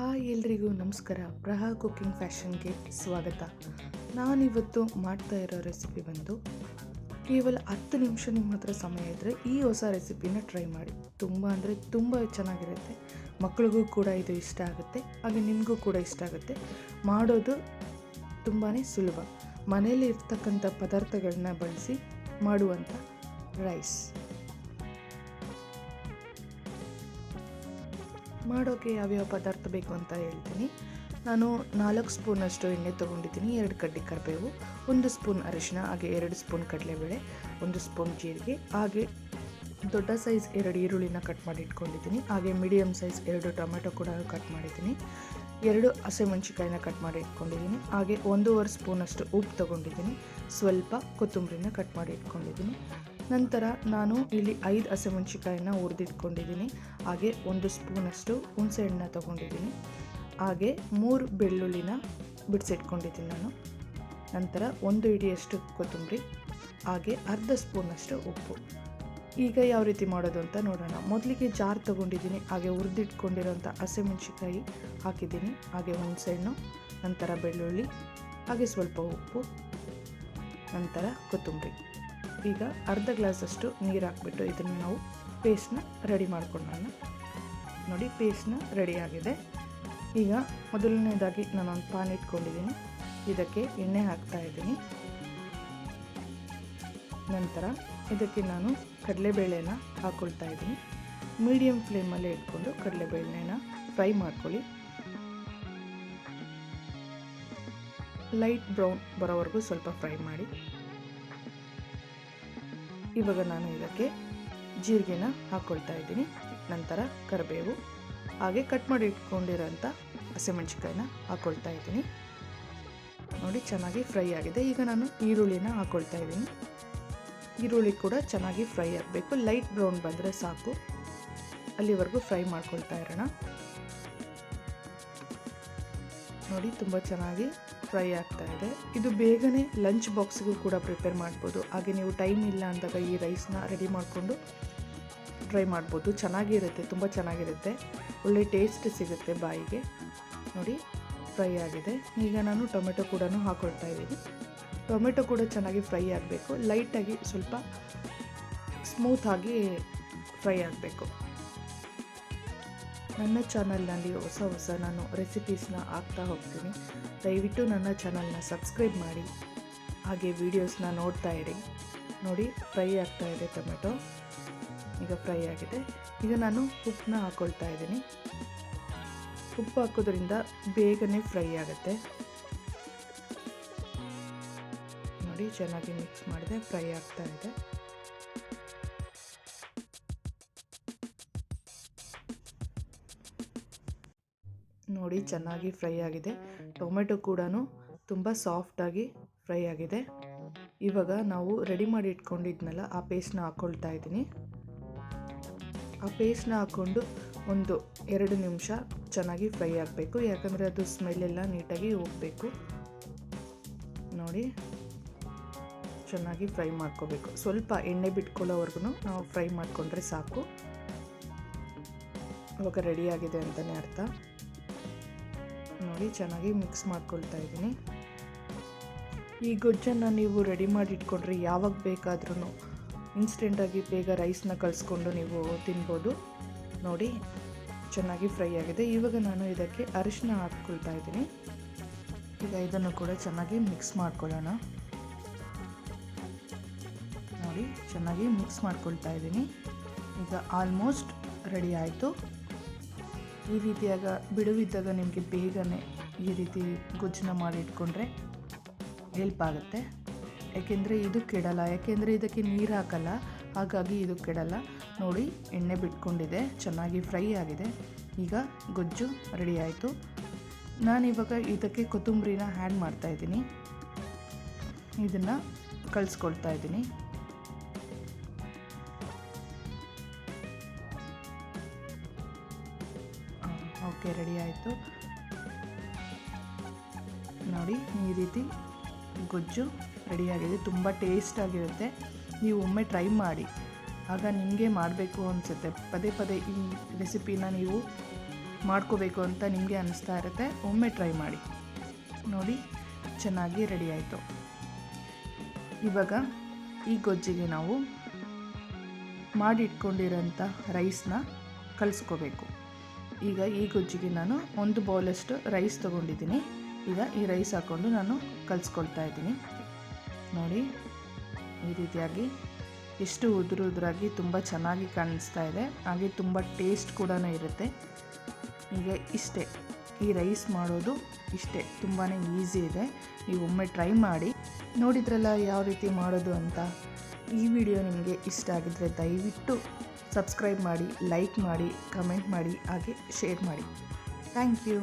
Hi ಎಲ್ರಿಗೂ ನಮಸ್ಕಾರ. ಪ್ರಹಾ cooking ಫ್ಯಾಷನ್ಗೆ ಸ್ವಾಗತ. ನಾನಿವತ್ತು ಮಾಡ್ತಾ ಇರೋ ರೆಸಿಪಿ ಬಂದು ಕೇವಲ ಹತ್ತು ನಿಮಿಷ ನಿಮ್ಮ ಹತ್ರ ಸಮಯ ಇದ್ದರೆ ಈ ಹೊಸ ರೆಸಿಪಿನ ಟ್ರೈ ಮಾಡಿ. ತುಂಬ ಅಂದರೆ ತುಂಬ ಚೆನ್ನಾಗಿರುತ್ತೆ. ಮಕ್ಕಳಿಗೂ ಕೂಡ ಇದು ಇಷ್ಟ ಆಗುತ್ತೆ. ಹಾಗೆ ನಿಮಗೂ ಕೂಡ ಇಷ್ಟ ಆಗುತ್ತೆ. ಮಾಡೋದು ತುಂಬಾ ಸುಲಭ. ಮನೆಯಲ್ಲಿ ಇರ್ತಕ್ಕಂಥ ಪದಾರ್ಥಗಳನ್ನ ಬಳಸಿ ಮಾಡುವಂಥ ರೈಸ್. ಮಾಡೋಕ್ಕೆ ಯಾವ್ಯಾವ ಪದಾರ್ಥ ಬೇಕು ಅಂತ ಹೇಳ್ತೀನಿ. ನಾನು ನಾಲ್ಕು ಸ್ಪೂನಷ್ಟು ಎಣ್ಣೆ ತೊಗೊಂಡಿದ್ದೀನಿ, ಎರಡು ಕಡ್ಡಿ ಕರಿಬೇವು, ಒಂದು ಸ್ಪೂನ್ ಅರಿಶಿನ ಹಾಗೆ ಎರಡು ಸ್ಪೂನ್ ಕಡಲೆಬೇಳೆ, ಒಂದು ಸ್ಪೂನ್ ಜೀರಿಗೆ, ಹಾಗೆ ದೊಡ್ಡ ಸೈಜ್ ಎರಡು ಈರುಳ್ಳಿನ ಕಟ್ ಮಾಡಿ ಇಟ್ಕೊಂಡಿದ್ದೀನಿ. ಹಾಗೆ ಮೀಡಿಯಮ್ ಸೈಜ್ ಎರಡು ಟೊಮೆಟೊ ಕೂಡ ಕಟ್ ಮಾಡಿದ್ದೀನಿ. ಎರಡು ಹಸಿಮೆಣ್ಸಿಕಾಯಿನ ಕಟ್ ಮಾಡಿ ಇಟ್ಕೊಂಡಿದ್ದೀನಿ. ಹಾಗೆ ಒಂದೂವರೆ ಸ್ಪೂನಷ್ಟು ಉಪ್ಪು ತೊಗೊಂಡಿದ್ದೀನಿ. ಸ್ವಲ್ಪ ಕೊತ್ತಂಬರಿನ ಕಟ್ ಮಾಡಿ ಇಟ್ಕೊಂಡಿದ್ದೀನಿ. ನಂತರ ನಾನು ಇಲ್ಲಿ ಐದು ಹಸಿಮೆಣ್ಸಿಕಾಯಿನ ಹುರಿದಿಟ್ಕೊಂಡಿದ್ದೀನಿ. ಹಾಗೆ ಒಂದು ಸ್ಪೂನಷ್ಟು ಹುಣಸೆ ಹಣ್ಣನ್ನ ತೊಗೊಂಡಿದ್ದೀನಿ. ಹಾಗೆ ಮೂರು ಬೆಳ್ಳುಳ್ಳಿನ ಬಿಡಿಸಿಟ್ಕೊಂಡಿದ್ದೀನಿ ನಾನು. ನಂತರ ಒಂದು ಇಡಿಯಷ್ಟು ಕೊತ್ತಂಬರಿ, ಹಾಗೆ ಅರ್ಧ ಸ್ಪೂನಷ್ಟು ಉಪ್ಪು. ಈಗ ಯಾವ ರೀತಿ ಮಾಡೋದು ಅಂತ ನೋಡೋಣ. ಮೊದಲಿಗೆ ಜಾರ್ ತೊಗೊಂಡಿದ್ದೀನಿ, ಹಾಗೆ ಹುರಿದಿಟ್ಕೊಂಡಿರೋಂಥ ಹಸಿಮೆಣ್ಸಿಕಾಯಿ ಹಾಕಿದ್ದೀನಿ. ಹಾಗೆ ಹುಣಸೆಹಣ್ಣು ನಂತರ ಬೆಳ್ಳುಳ್ಳಿ, ಹಾಗೆ ಸ್ವಲ್ಪ ಉಪ್ಪು, ನಂತರ ಕೊತ್ತಂಬರಿ. ಈಗ ಅರ್ಧ ಗ್ಲಾಸಷ್ಟು ನೀರು ಹಾಕ್ಬಿಟ್ಟು ಇದನ್ನು ನಾವು ಪೇಸ್ಟ್ನ ರೆಡಿ ಮಾಡ್ಕೊಳ್ಳೋಣ ನೋಡಿ ಪೇಸ್ಟ್ನ ರೆಡಿ ಆಗಿದೆ. ಈಗ ಮೊದಲನೇದಾಗಿ ಒಂದು ಪಾನ್ ಇಟ್ಕೊಂಡಿದ್ದೀನಿ. ಇದಕ್ಕೆ ಎಣ್ಣೆ ಹಾಕ್ತಾ ಇದ್ದೀನಿ. ನಂತರ ಇದಕ್ಕೆ ನಾನು ಕಡಲೆಬೇಳೆನ ಹಾಕ್ಕೊಳ್ತಾ ಇದ್ದೀನಿ. ಮೀಡಿಯಮ್ ಫ್ಲೇಮಲ್ಲೇ ಇಟ್ಕೊಂಡು ಕಡಲೆಬೇಳೆನ ಫ್ರೈ ಮಾಡ್ಕೊಳ್ಳಿ. ಲೈಟ್ ಬ್ರೌನ್ ಬರೋವರೆಗೂ ಸ್ವಲ್ಪ ಫ್ರೈ ಮಾಡಿ. ಇವಾಗ ನಾನು ಇದಕ್ಕೆ ಜೀರಿಗೆನ ಹಾಕ್ಕೊಳ್ತಾ ಇದ್ದೀನಿ. ನಂತರ ಕರಿಬೇವು, ಹಾಗೆ ಕಟ್ ಮಾಡಿ ಇಟ್ಕೊಂಡಿರೋಂಥ ಹಸಿಮೆಣ್ಸಿಕಾಯಿನ ಹಾಕ್ಕೊಳ್ತಾ ಇದ್ದೀನಿ. ನೋಡಿ ಚೆನ್ನಾಗಿ ಫ್ರೈ ಆಗಿದೆ. ಈಗ ನಾನು ಈರುಳ್ಳಿನ ಹಾಕ್ಕೊಳ್ತಾ ಇದ್ದೀನಿ. ಈರುಳ್ಳಿ ಕೂಡ ಚೆನ್ನಾಗಿ ಫ್ರೈ ಆಗಬೇಕು. ಲೈಟ್ ಬ್ರೌನ್ ಬಂದರೆ ಸಾಕು. ಅಲ್ಲಿವರೆಗೂ ಫ್ರೈ ಮಾಡ್ಕೊಳ್ತಾ ಇರೋಣ. ನೋಡಿ, ತುಂಬ ಚೆನ್ನಾಗಿ ಫ್ರೈ ಆಗ್ತಾ ಇದೆ. ಇದು ಬೇಗನೆ ಲಂಚ್ ಬಾಕ್ಸ್ಗೂ ಕೂಡ ಪ್ರಿಪೇರ್ ಮಾಡ್ಬೋದು. ಹಾಗೆ ನೀವು ಟೈಮ್ ಇಲ್ಲ ಅಂದಾಗ ಈ ರೈಸ್ನ ರೆಡಿ ಮಾಡಿಕೊಂಡು ಟ್ರೈ ಮಾಡ್ಬೋದು. ಚೆನ್ನಾಗಿರುತ್ತೆ, ತುಂಬ ಚೆನ್ನಾಗಿರುತ್ತೆ. ಒಳ್ಳೆ ಟೇಸ್ಟ್ ಸಿಗುತ್ತೆ ಬಾಯಿಗೆ. ನೋಡಿ ಫ್ರೈ ಆಗಿದೆ. ಈಗ ನಾನು ಟೊಮೆಟೊ ಕೂಡ ಹಾಕ್ಕೊಳ್ತಾ ಇದ್ದೀನಿ. ಟೊಮೆಟೊ ಕೂಡ ಚೆನ್ನಾಗಿ ಫ್ರೈ ಆಗಬೇಕು. ಲೈಟಾಗಿ ಸ್ವಲ್ಪ ಸ್ಮೂತಾಗಿ ಫ್ರೈ ಆಗಬೇಕು. ನನ್ನ ಚಾನಲ್ನಲ್ಲಿ ಹೊಸ ಹೊಸ ನಾನು ರೆಸಿಪೀಸ್ನ ಹಾಕ್ತಾ ಹೋಗ್ತೀನಿ. ದಯವಿಟ್ಟು ನನ್ನ ಚಾನಲ್ನ ಸಬ್ಸ್ಕ್ರೈಬ್ ಮಾಡಿ. ಹಾಗೆ ವೀಡಿಯೋಸ್ನ ನೋಡ್ತಾ ಇರಿ. ನೋಡಿ ಫ್ರೈ ಆಗ್ತಾ ಇದೆ ಟೊಮೆಟೊ. ಈಗ ಫ್ರೈ ಆಗಿದೆ. ಈಗ ನಾನು ಉಪ್ಪನ್ನ ಹಾಕ್ಕೊಳ್ತಾ ಇದ್ದೀನಿ. ಉಪ್ಪು ಹಾಕೋದ್ರಿಂದ ಬೇಗನೆ ಫ್ರೈ ಆಗುತ್ತೆ. ನೋಡಿ, ಚೆನ್ನಾಗಿ ಮಿಕ್ಸ್ ಮಾಡಿದೆ ಫ್ರೈ ಆಗ್ತಾ ಇದೆ. ನೋಡಿ ಚೆನ್ನಾಗಿ ಫ್ರೈ ಆಗಿದೆ. ಟೊಮೆಟೊ ಕೂಡ ತುಂಬ ಸಾಫ್ಟಾಗಿ ಫ್ರೈ ಆಗಿದೆ. ಇವಾಗ ನಾವು ರೆಡಿ ಮಾಡಿ ಇಟ್ಕೊಂಡಿದ್ನಲ್ಲ, ಆ ಪೇಸ್ಟ್ನ ಹಾಕ್ಕೊಳ್ತಾ ಇದ್ದೀನಿ. ಆ ಪೇಸ್ಟ್ನ ಹಾಕ್ಕೊಂಡು ಒಂದು ಎರಡು ನಿಮಿಷ ಚೆನ್ನಾಗಿ ಫ್ರೈ ಆಗಬೇಕು. ಯಾಕಂದರೆ ಅದು ಸ್ಮೆಲ್ಲೆಲ್ಲ ನೀಟಾಗಿ ಹೋಗಬೇಕು. ನೋಡಿ, ಚೆನ್ನಾಗಿ ಫ್ರೈ ಮಾಡ್ಕೋಬೇಕು. ಸ್ವಲ್ಪ ಎಣ್ಣೆ ಬಿಟ್ಕೊಳ್ಳೋವರೆಗೂ ನಾವು ಫ್ರೈ ಮಾಡಿಕೊಂಡ್ರೆ ಸಾಕು. ಅವಾಗ ರೆಡಿಯಾಗಿದೆ ಅಂತಲೇ ಅರ್ಥ. ನೋಡಿ ಚೆನ್ನಾಗಿ ಮಿಕ್ಸ್ ಮಾಡ್ಕೊಳ್ತಾ ಇದ್ದೀನಿ. ಈ ಗೊಜ್ಜನ್ನು ನೀವು ರೆಡಿ ಮಾಡಿ ಇಟ್ಕೊಂಡ್ರೆ ಯಾವಾಗ ಬೇಕಾದ್ರೂ ಇನ್ಸ್ಟೆಂಟಾಗಿ ಬೇಗ ರೈಸ್ನ ಕಲಿಸ್ಕೊಂಡು ನೀವು ತಿನ್ಬೋದು. ನೋಡಿ, ಚೆನ್ನಾಗಿ ಫ್ರೈ ಆಗಿದೆ. ಇವಾಗ ನಾನು ಇದಕ್ಕೆ ಅರಿಶಿನ ಹಾಕ್ಕೊಳ್ತಾ ಇದ್ದೀನಿ. ಈಗ ಇದನ್ನು ಕೂಡ ಚೆನ್ನಾಗಿ ಮಿಕ್ಸ್ ಮಾಡ್ಕೊಳ್ಳೋಣ. ನೋಡಿ, ಚೆನ್ನಾಗಿ ಮಿಕ್ಸ್ ಮಾಡ್ಕೊಳ್ತಾ ಇದ್ದೀನಿ. ಈಗ ಆಲ್ಮೋಸ್ಟ್ ರೆಡಿ ಆಯಿತು. ಈ ರೀತಿಯಾಗ ಬಿಡುವಿದ್ದಾಗ ನಿಮಗೆ ಬೇಗನೆ ಈ ರೀತಿ ಗೊಜ್ಜನ್ನ ಮಾಡಿ ಇಟ್ಕೊಂಡ್ರೆ ಹೆಲ್ಪ್ ಆಗುತ್ತೆ. ಯಾಕೆಂದರೆ ಇದು ಕೆಡಲ್ಲ, ಯಾಕೆಂದರೆ ಇದಕ್ಕೆ ನೀರು ಹಾಕಲ್ಲ, ಹಾಗಾಗಿ ಇದು ಕೆಡಲ್ಲ. ನೋಡಿ, ಎಣ್ಣೆ ಬಿಟ್ಕೊಂಡಿದೆ, ಚೆನ್ನಾಗಿ ಫ್ರೈ ಆಗಿದೆ. ಈಗ ಗೊಜ್ಜು ರೆಡಿ ಆಯಿತು. ನಾನಿವಾಗ ಇದಕ್ಕೆ ಕೊತ್ತಂಬರಿನ ಹ್ಯಾಡ್ ಮಾಡ್ತಾಯಿದ್ದೀನಿ ಇದನ್ನು ಕಳಿಸ್ಕೊಳ್ತಾ ಇದ್ದೀನಿ. ಓಕೆ, ರೆಡಿ ಆಯಿತು. ನೋಡಿ, ಈ ರೀತಿ ಗೊಜ್ಜು ರೆಡಿಯಾಗಿದೆ ತುಂಬ ಟೇಸ್ಟಾಗಿರುತ್ತೆ ನೀವು ಒಮ್ಮೆ ಟ್ರೈ ಮಾಡಿ. ಆಗ ನಿಮಗೆ ಮಾಡಬೇಕು ಅನಿಸುತ್ತೆ. ಪದೇ ಪದೇ ಈ ರೆಸಿಪಿನ ನೀವು ಮಾಡ್ಕೋಬೇಕು ಅಂತ ನಿಮಗೆ ಅನಿಸ್ತಾ ಇರುತ್ತೆ. ಒಮ್ಮೆ ಟ್ರೈ ಮಾಡಿ. ನೋಡಿ, ಚೆನ್ನಾಗಿ ರೆಡಿ ಆಯಿತು. ಇವಾಗ ಈ ಗೊಜ್ಜಿಗೆ ನಾವು ಮಾಡಿಟ್ಕೊಂಡಿರೋಂಥ ರೈಸ್ನ ಕಲಿಸ್ಕೋಬೇಕು. ಈಗ ಈ ಗೊಜ್ಜಿಗೆ ನಾನು ಒಂದು ಬೌಲಷ್ಟು ರೈಸ್ ತೊಗೊಂಡಿದ್ದೀನಿ. ಈಗ ಈ ರೈಸ್ ಹಾಕ್ಕೊಂಡು ನಾನು ಕಲಿಸ್ಕೊಳ್ತಾ ಇದ್ದೀನಿ. ನೋಡಿ, ಈ ರೀತಿಯಾಗಿ ಎಷ್ಟು ಉದುರು ಉದುರಾಗಿ ತುಂಬ ಚೆನ್ನಾಗಿ ಕಾಣಿಸ್ತಾ ಇದೆ. ಹಾಗೆ ತುಂಬ ಟೇಸ್ಟ್ ಕೂಡ ಇರುತ್ತೆ. ಈಗ ಇಷ್ಟೇ, ಈ ರೈಸ್ ಮಾಡೋದು ಇಷ್ಟೇ ತುಂಬಾ ಈಸಿ ಇದೆ. ನೀವು ಒಮ್ಮೆ ಟ್ರೈ ಮಾಡಿ. ನೋಡಿದ್ರಲ್ಲ ಯಾವ ರೀತಿ ಮಾಡೋದು ಅಂತ? ಈ ವಿಡಿಯೋ ನಿಮಗೆ ಇಷ್ಟ ಆಗಿದ್ದರೆ ದಯವಿಟ್ಟು ಸಬ್ಸ್ಕ್ರೈಬ್ ಮಾಡಿ ಲೈಕ್ ಮಾಡಿ ಕಮೆಂಟ್ ಮಾಡಿ ಹಾಗೆ ಶೇರ್ ಮಾಡಿ. Thank you